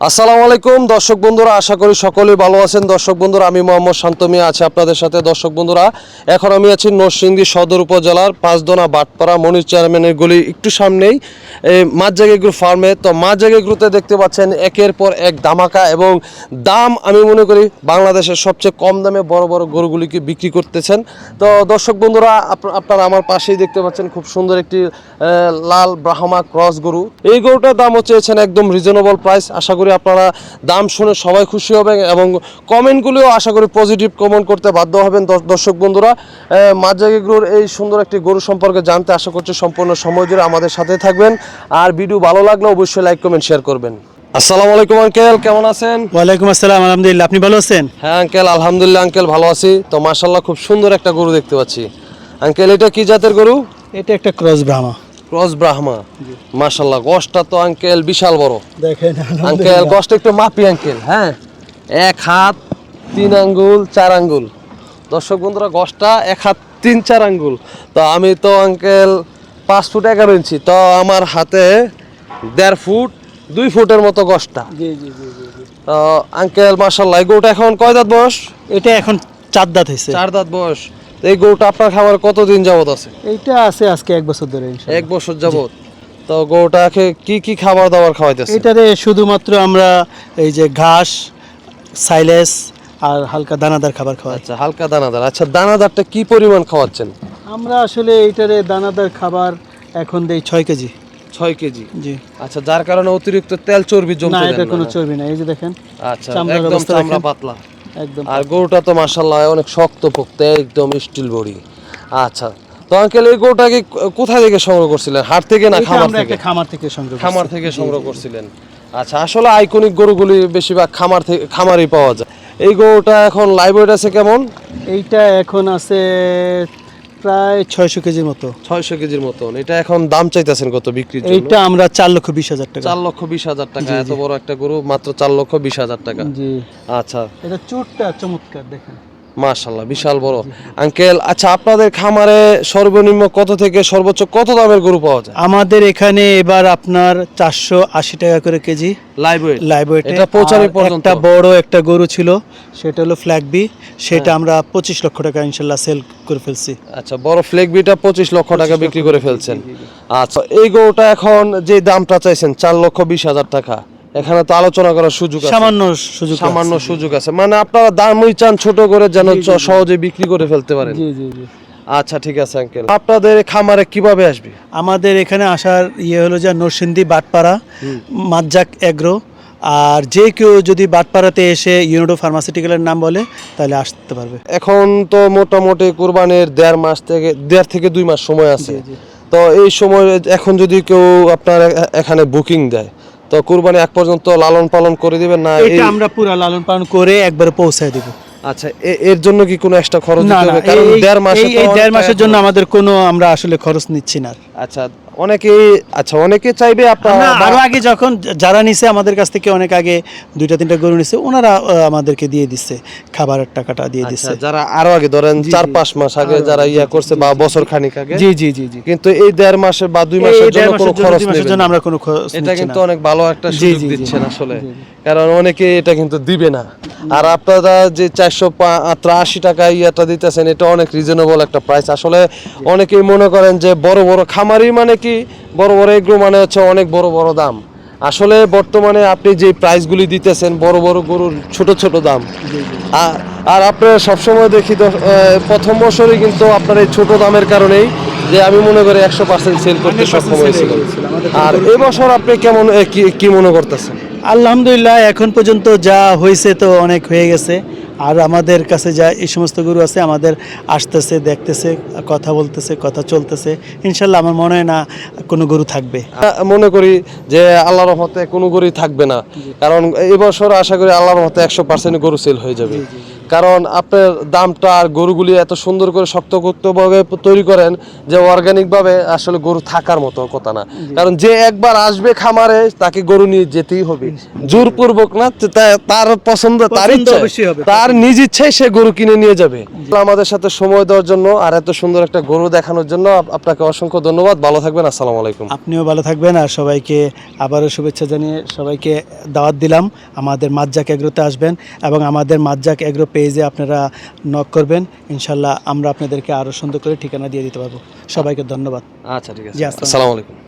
আসসালামু আলাইকুম, দর্শক বন্ধুরা, আশা করি সকলেই ভালো আছেন। দর্শক বন্ধুরা, আমি মোহাম্মদ শান্তমিয়া আছি আপনাদের সাথে। দর্শক বন্ধুরা, এখন আমি আছি নরসিংদী সদর উপজেলার পাঁচদোনা বাটপাড়া মনির চেয়ারম্যানের গলি একটু সামনেই এই মাঝজাগি গ্রুপ ফার্মে। তো মাঝজাগি গ্রুপে দেখতে পাচ্ছেন, একের পর এক দামাকা এবং দাম আমি মনে করি বাংলাদেশের সবচেয়ে কম দামে বড় বড় গরুগুলিকে বিক্রি করতেছেন। তো দর্শক বন্ধুরা, আপ- আপনারা আমার পাশেই দেখতে পাচ্ছেন খুব সুন্দর একটি লাল ব্রাহ্মা ক্রস গরু। এই গরুটার দাম হচ্ছে একদম রিজনেবল প্রাইস আশা করি আপনারা দাম শুনে সবাই খুশি হবেন এবং কমেন্টগুলিও আশা করি পজিটিভ কমেন্ট করতে বাধ্য হবেন দর- দর্শক বন্ধুরা। মাঝাগি গরুর এই সুন্দর একটি গরু সম্পর্কে জানতে আশা করছি সম্পূর্ণ সময় জুড়ে আমাদের সাথে থাকবেন। আর ভিডিও ভালো লাগলে অবশ্যই লাইক কমেন্ট শেয়ার করবেন। আসসালামু আলাইকুম আঙ্কেল কেমন আছেন? ওয়ালাইকুম আসসালাম আলহামদুলিল্লাহ। আপনি ভালো আছেন? হ্যাঁ আঙ্কেল আলহামদুলিল্লাহ আঙ্কেল ভালো আছি। তো মাশাল্লাহ খুব সুন্দর একটা গরু দেখতে পাচ্ছি। আঙ্কেল এটা কি জাতের গরু? এটা একটা ক্রস ব্রাহ্মা ক্রস ব্রাহ্মা। মাশাল্লাহ গছটা তো আঙ্কেল বিশাল বড়। দেখেন আঙ্কেল গছটা একটু মাপি আঙ্কেল হ্যাঁ? এক হাত তিন আঙ্গুল চার আঙ্গুল। দর্শক বন্ধুরা গছটা এক হাত তিন চার আঙ্গুল। তো আমি তো আঙ্কেল পাঁচ ফুট এগারো ইঞ্চি তো আমার হাতে দেড় ফুট দুই ফুটের মতো জি। তো আঙ্কেল মাশাল্লাহ এই গরুটা এখন কয় দাঁত বয়স? এটা এখন চার দাঁত হয়েছে। চার দাঁত বয়স। তো এই গরুটা আপনার খাবার কতদিন যাবত আছে? এইটা আছে আজকে এক বছর ধরে এক বছর যাবত তো গরুটাকে কি কি খাবার দাবার খাওয়াইতেছে এটারে শুধুমাত্র আমরা এই যে ঘাস সাইলেস আর হালকা দানাদার খাবার খাওয়া আচ্ছা হালকা দানাদার। আচ্ছা দানাদারটা কি পরিমাণ খাওয়াচ্ছেন? আমরা আসলে এইটারে দানাদার খাবার এখন দেই ছয় কেজি। ছয় কেজি? জি। আচ্ছা যার কারণে অতিরিক্ত তেল চর্বি না এটা কোনো চর্বি না এই যে দেখেন আচ্ছা একদম চামড়া পাতলা। একদম আর গরুটা তো মাসাল্লাহ অনেক শক্ত পোক্ত একদম স্টিল বডি আচ্ছা তো আঙ্কেল এই গরুটাকে কোথা থেকে সংগ্রহ করছিলেন? হাট থেকে না খামার থেকে? খামার থেকে সংগ্রহ খামার থেকে সংগ্রহ করছিলেন। আচ্ছা আসলে আইকনিক গরুগুলি বেশিরভাগ খামার থেকে খামারই পাওয়া যায়। এই গরুটা এখন লাইভ ওয়েট আছে কেমন? এইটা এখন আছে প্রায় ছয়শো কেজির মতো। ছয়শো কেজির মতন। এটা এখন দাম চাইতেছেন কত বিক্রির জন্য? এইটা আমরা চার লক্ষ বিশ হাজার টাকা। চার লক্ষ বিশ হাজার টাকা। এত বড় একটা গরু মাত্র চার লক্ষ বিশ হাজার টাকা। জি। আচ্ছা। এটা চোরটা চমৎকার দেখেন। মাশাল্লাহ বিশাল বড়। আঙ্কেল আচ্ছা আপনাদের খামারে সর্বনিম্ন কত থেকে সর্বোচ্চ কত দামের গরু পাওয়া যায়? আমাদের এখানে এবার আপনার চারশো আশি টাকা করে কেজি। এটা পৌঁছানো পর্যন্ত? একটা বড় একটা গরু ছিল সেটা হলো ফ্ল্যাগ বি সেটা আমরা পঁচিশ লক্ষ টাকা ইনশাল্লাহ সেল করে ফেলছি। আচ্ছা বড় ফ্লেক বিটা পঁচিশ লক্ষ টাকা বিক্রি করে ফেলছেন। আচ্ছা এই গরুটা এখন যে দামটা চাইছেন চার লক্ষ বিশ হাজার টাকা। এখানে তো আলোচনা করার সুযোগ সামান্য সুযোগ সামান্য সুযোগ আছে। মানে আপনারা দামই চান ছোট করে যেন সহজে বিক্রি করে ফেলতে পারেন। জি জি জি। আচ্ছা ঠিক আছে আঙ্কেল আপনাদের খামারে কীভাবে আসবে? আমাদের এখানে আসার ইয়ে হলো যে নরসিংদী বাটপাড়া মাজ্জাক এগ্রো। আর যে কেউ যদি বাটপাড়াতে এসে ইউনিডো ফার্মাসিউটিক্যালের নাম বলে তাহলে আসতে পারবে। এখন তো মোটামুটি কোরবানির দেড় মাস থেকে দেড় থেকে দুই মাস সময় আছে। তো এই সময় এখন যদি কেউ আপনার এখানে বুকিং দেয় তো কুরবানি এক পর্যন্ত লালন পালন করে দিবেন না? এটা আমরা পুরো লালন পালন করে একবার পৌঁছায় দেব। আচ্ছা এর জন্য কি কোনো এক্সট্রা খরচ দিতে হবে? কারণ দেড় মাসে এই- দেড় মাসের জন্য আমাদের কোনো আমরা আসলে খরচ নিচ্ছি না। আচ্ছা অনেকে আচ্ছা অনেকে চাইবে আপনার আগে যখন যারা নিছে আমাদের কাছ থেকে অনেক আগে দুইটা তিনটা গরু নিছে ওনারা আমাদেরকে দিয়ে দিচ্ছে খাবারের টাকাটা দিয়ে দিচ্ছে যারা আরও আগে ধরেন চার পাঁচ মাস আগে যারা ইয়া করছে বা বছর খানিক আগে জি জি জি জি। কিন্তু এই দেড় মাসে বা দুই মাসের জন্য কোনো খরচ নেবেন জন্য আমরা কোনো খরচ এটা কিন্তু অনেক ভালো একটা সুযোগ দিচ্ছেন আসলে। কারণ অনেকে এটা কিন্তু দিবে না। আর আপনারা যে চারশো আশি টাকা ইয়েটা দিতেছেন এটা অনেক রিজনেবল একটা প্রাইস আসলে অনেকেই মনে করেন যে বড় বড় খামারি মানে কি? বড় বড় এগ্রো মানে হচ্ছে অনেক বড় বড় দাম। আসলে বর্তমানে আপনি যে প্রাইসগুলি দিতেছেন বড় বড় গরুর ছোট ছোট দাম। আর আপনারা সবসময় দেখি তো, প্রথম বছরই কিন্তু আপনার এই ছোট দামের কারণেই যে আমি মনে করি একশো পার্সেন্ট সেল করতে সক্ষম হয়েছিল হয়ে। আর এবছর আপনি কেমন কি মনে করতেছেন? আলহামদুলিল্লাহ এখন পর্যন্ত যা হয়েছে তো অনেক হয়ে গেছে। আর আমাদের কাছে যা এই সমস্ত গুরু আছে আমাদের আসতেছে দেখতেছে কথা বলতেছে কথা চলতেছে। ইনশাল্লাহ আমার মনে হয় না কোনো গুরু থাকবে। মনে করি যে আল্লাহর রহমতে কোনো গুরুই থাকবে না। কারণ এবছর আশা করি আল্লাহর রহমতে একশো পার্সেন্ট গরু সেল হয়ে যাবে। কারণ আপনার দামটা আর গরুগুলি এত সুন্দর করে শক্ত শক্তপোক্তভাবে তৈরি করেন যে অর্গানিকভাবে আসলে গরু থাকার মতো কথা না। কারণ যে একবার আসবে খামারে তাকে গরু নিয়ে যেতেই হবে। জোরপূর্বক না তার পছন্দ তার ইচ্ছা তার নিজ ইচ্ছায় সে গরু কিনে নিয়ে যাবে। আমাদের সাথে সময় দেওয়ার জন্য আর এত সুন্দর একটা গরু দেখানোর জন্য আপনাকে অসংখ্য ধন্যবাদ। ভালো থাকবেন আসসালামু আলাইকুম। আপনিও ভালো থাকবেন আর সবাইকে আবারও শুভেচ্ছা জানিয়ে সবাইকে দাওয়াত দিলাম। আমাদের মাজ্জাক এগ্রোতে আসবেন এবং আমাদের মাজ্জাক এগ্রো পেজে আপনারা নক করবেন ইনশাল্লাহ আমরা আপনাদেরকে আরও সুন্দর করে ঠিকানা দিয়ে দিতে পারব। সবাইকে ধন্যবাদ। আচ্ছা ঠিক আছে। আসসালামু আসসালামু আলাইকুম।